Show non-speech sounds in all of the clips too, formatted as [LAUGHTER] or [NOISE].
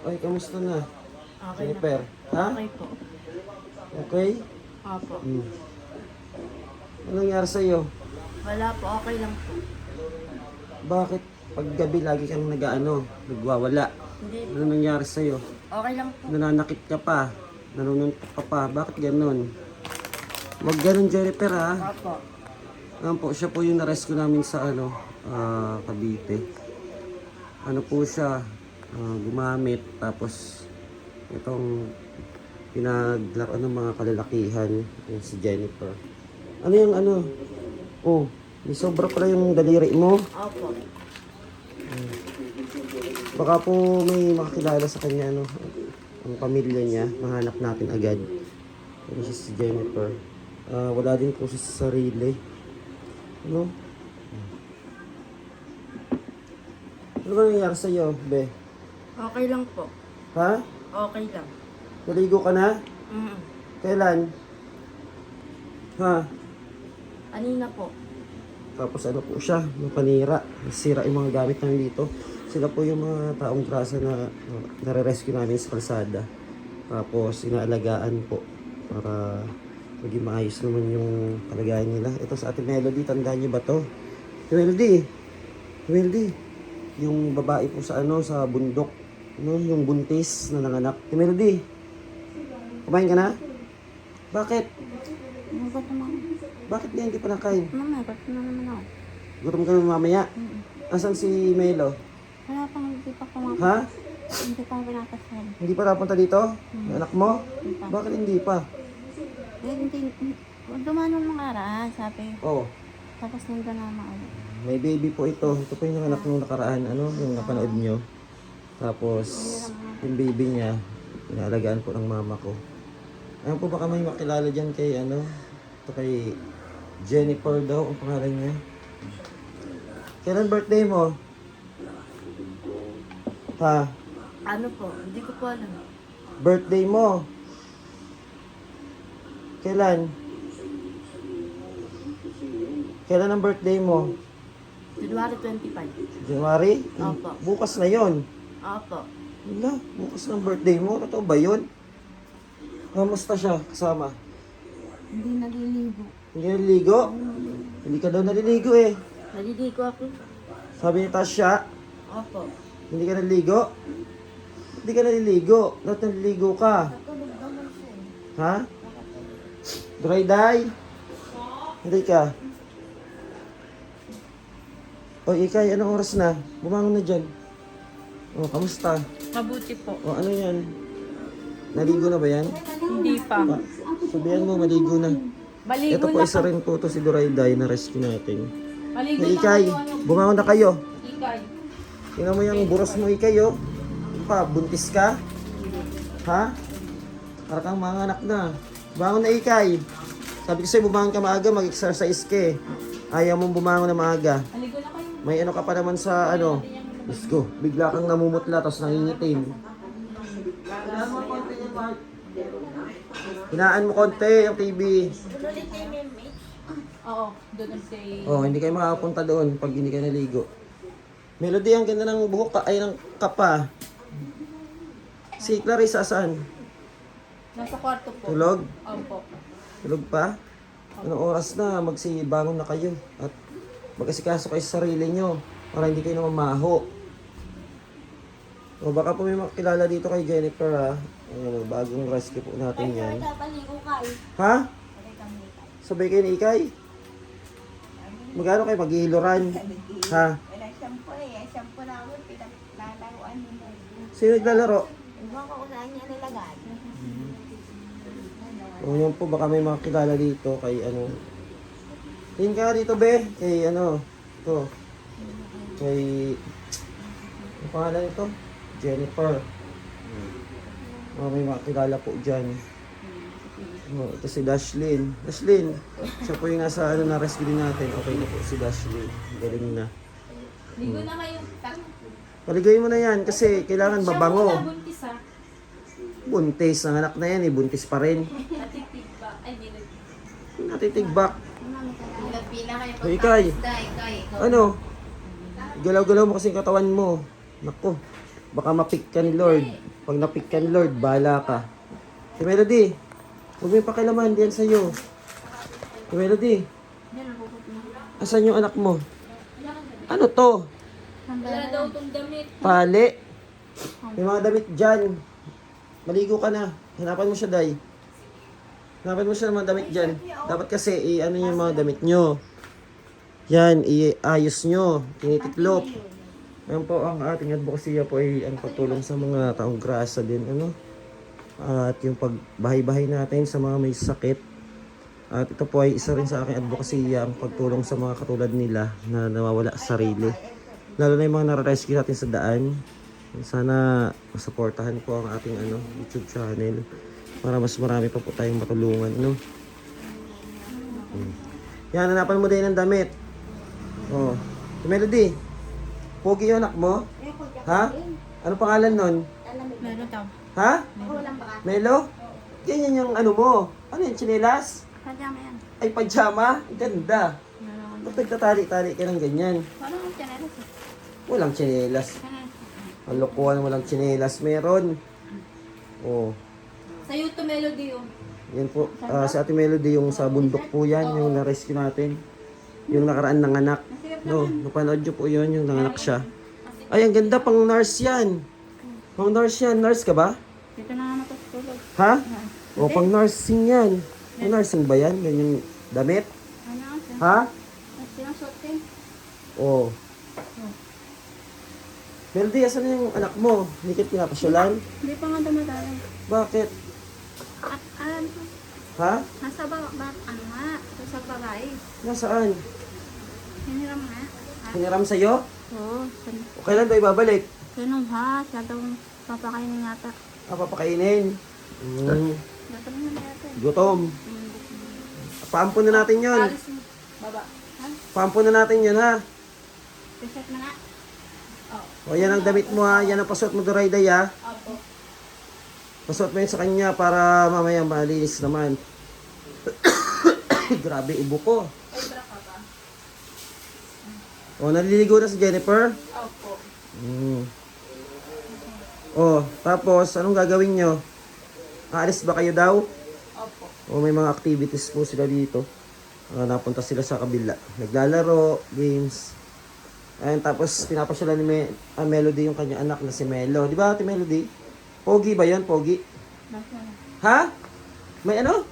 Ay, kamusta na? Okay na Jennifer? po. Ha? Okay po. Okay? Opo. Hmm. Anong nangyari sa'yo? Wala po. Okay lang po. Bakit pag gabi lagi kang nag-ano, nagwawala? Hindi. Ano nangyari sa'yo? Okay lang po. Nananakit ka pa, nanununtok ka pa. Bakit ganun? Huwag ganun, Jennifer, ha? Opo. Ano po, siya po yung na-rescue namin sa ano, ah, Cavite. Ano po siya, ah, gumamit, tapos itong pinaglaro ng mga kalalakihan, yung si Jennifer. Ano yung ano? Oh, may sobra pala yung daliri mo. Opo. Baka po may makakilala sa kanya, ano, ang pamilya niya, mahanap natin agad. Ano siya si Jennifer. Ah, wala din po siya sa sarili. Ano? Ano ba nangyari sa'yo, Be? Okay lang po. Ha? Okay lang. Naligo ka na? Mm. Kailan? Ha? Anina po. Tapos ano po siya, mapanira. Sira yung mga gamit namin dito. Sila po yung mga taong grasa na uh, nare-rescue namin sa kalsada. Tapos inaalagaan po para maging maayos naman yung kalagayan nila. Ito sa ating Melody, tandaan niyo ba to? Melody! Melody! Yung babae po sa ano, sa bundok. No, yung buntis na nanganak. Si Melody! Kumain ka na? Bakit? Gutom ako. Bakit niya hindi pa nakain? Mamaya, gutom na naman ako. Gutom ka na mamaya. Asan si Melo? Wala pang hindi pa kumakain. Ha? Hindi pa pinakasal. Hindi pa napunta dito? Yung Anak mo? Bakit hindi pa? Eh, hindi. Dumanong mga araan, sabi. Oh, Tapos nandun na naman ulit. may baby po ito. Ito po yung anak nung nakaraan, ano, yung napanood nyo. Tapos, yung baby niya, inaalagaan po ng mama ko. Ayun po baka may makilala dyan kay, ano, ito kay Jennifer daw, ang pangalan niya. Kailan birthday mo? Ha? Ano po? Hindi ko po alam. Birthday mo? Kailan? Kailan ang birthday mo? January 25. January? Opo. Bukas na yon. Opo. Wala, bukas ang birthday mo. Totoo ba yun? Kamusta siya kasama? Hindi naliligo. Hindi naliligo? Hindi ka daw naliligo eh. Naliligo ako. Sabi ni Tasha, Opo. hindi ka naliligo? Hindi ka naliligo. Dapat naliligo ka. Ha? Dry dye? Hindi ka. O, Ikay, anong oras na? Bumangon na dyan. O, kamusta? Mabuti po. O, ano yan? Naligo na ba yan? Hindi pa. Pa, sabihan mo, maligo na. Maligo Ito po isa rin po to si Durayday na rescue natin. Maligo Hey, Ikay, bumangon na kayo. Ikay. Tingnan mo yung buros mo, Ikay, oh. Ano Pa, buntis ka? Ha? Para kang mga anak na. Bumangon na, Ikay. Sabi ko sa'yo, bumangon ka maaga, mag-exercise ka eh. Ayaw mong bumangon na maaga. Maligo na kayo. May ano ka pa naman sa ano. Let's go. Bigla kang namumutla, tapos nangingitim. Hinaan mo konti yung TV. Oo. Doon say... Oh, hindi kayo makakapunta doon pag hindi kayo naligo. Melody, ang ganda ng buhok ka, ay ng kapa. Si Clarissa saan? Nasa kwarto po. Tulog? Opo. Tulog pa? Anong oras na? Magsibangon na kayo. At mag-asikaso kayo sa sarili nyo para hindi kayo naman maho. O baka po may makilala dito kay Jennifer ha. Ayan, o, bagong rescue po natin yan. Ha? Sabay kayo ni Ikay? Magkano kayo maghihiluran? Ha? Eh. Sino naglalaro? O yun po, baka may makilala dito kay ano. Tingin ka dito, be. Kay ano, ito. Kay, ano pangalan ito? Jennifer. O, may makilala po dyan. O, ito si Dashlyn. Dashlyn, siya po yung nasa ano, na-rescue din natin. Okay na po si Dashlyn. Galing na. Ligo na kayo. Paligay mo na yan kasi kailangan mabango. buntis ha. Buntis, ang anak na yan eh, buntis pa rin. Natitig ba? Ay. Natitigbak. O, Ikay. Ano? Galaw-galaw mo kasi katawan mo. Nako, baka mapik ka ni Lord. Pag napik ka ni Lord, bahala ka. Si Melody, huwag yung pakilaman diyan sa'yo. Si Melody, asan yung anak mo? Ano to? Wala daw itong damit. Pali. May mga damit dyan. Maligo ka na. Hanapan mo siya, Day. Hanapan mo siya ng mga damit dyan. Dapat kasi, i-ano yung mga damit nyo. Yan, i-ayos nyo. Tinitiklop. Ayan po, ang ating advokasya po ay ang pagtulong sa mga taong grasa din. Ano? At yung pagbahay-bahay natin sa mga may sakit. At ito po ay isa rin sa aking advokasya ang pagtulong sa mga katulad nila na nawawala sa sarili. Lalo na yung mga nare-rescue natin sa daan. Sana masuportahan po ang ating ano, YouTube channel para mas marami pa po tayong matulungan. No? Hmm. Yan, hanapan mo din ng damit. Oh. Melody, pogi yung anak mo? Ha? Ano pangalan nun? Meron daw. Ha? Melo? Ganyan yung ano mo. Ano yung chinelas? Pajama yan. Ay, pajama? Ang Ganda. Ba't nagtatali-tali ka ng ganyan? Parang ang tinelas eh. Walang chinelas. Ang lokohan walang chinelas meron. Oh, Sa'yo to melody oh. yan po. Ah, si Ate Melody yung sa bundok po yan, yung na-rescue natin. Yung nakaraan ng anak. No, napanood nyo po yun, yung nanganak siya. Ay, ang ganda pang nurse yan. Pang nurse yan. Nurse ka ba? Dito na nga matutulog. Ha? O, pang nursing yan. Pang nursing ba yan? Ganyan damit? Ano? Ha? Din. Oo. Melody, asan yung anak mo? Hindi ka pinapasyalan? Hindi pa nga dumadalaw. Bakit? At alam ko, Ha? nasa ba, ba, ano nga, sa babae. Nasaan? Hiniram nga. Ah, Hiniram sa'yo? Oo, O kailan daw ibabalik? kinuha. Siya daw papakainin yata. Ah, papakainin. Mm, Dato naman yata eh. gutom. Mm. Paampun na natin. Alis mo. Baba. Paampun na natin yun ha. Reset na nga. O yan ang damit mo ha. Yan ang pasuot mo Doray Day ha. Opo. Pasuot mo yun sa kanya para mamaya malinis naman. [COUGHS] Grabe ubo ko. Ay, bra ka ba? O naliligo na si Jennifer. Opo. Mm. O tapos anong gagawin nyo? Aalis ba kayo daw? Opo. O may mga activities po sila dito. Ah, napunta sila sa kabila. Naglalaro, games. Ayun, tapos pinapasyalan ni Me- ah, Melody yung kanya anak na si Melo. Di ba, Ate Melody? Pogi ba yon Pogi? Nasa na. Ha? May ano?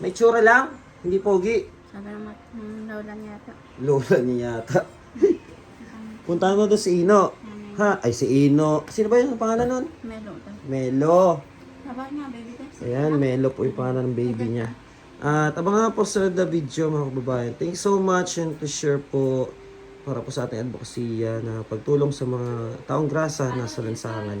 May tsura lang? Hindi pogi. Sabi naman, hmm, lola niya yata. Lola niya yata. Puntahan mo doon si Ino. Ha? Ay, si Ino. Sino ba yun? Ang pangalan nun? Melo. Melo. Sabi niya, baby test. Ayan, Melo po yung pangalan ng baby niya. At abangan po sa the video mga kababayan. Thanks so much and to share po para po sa ating advocacy na pagtulong sa mga taong grasa na sa lansangan.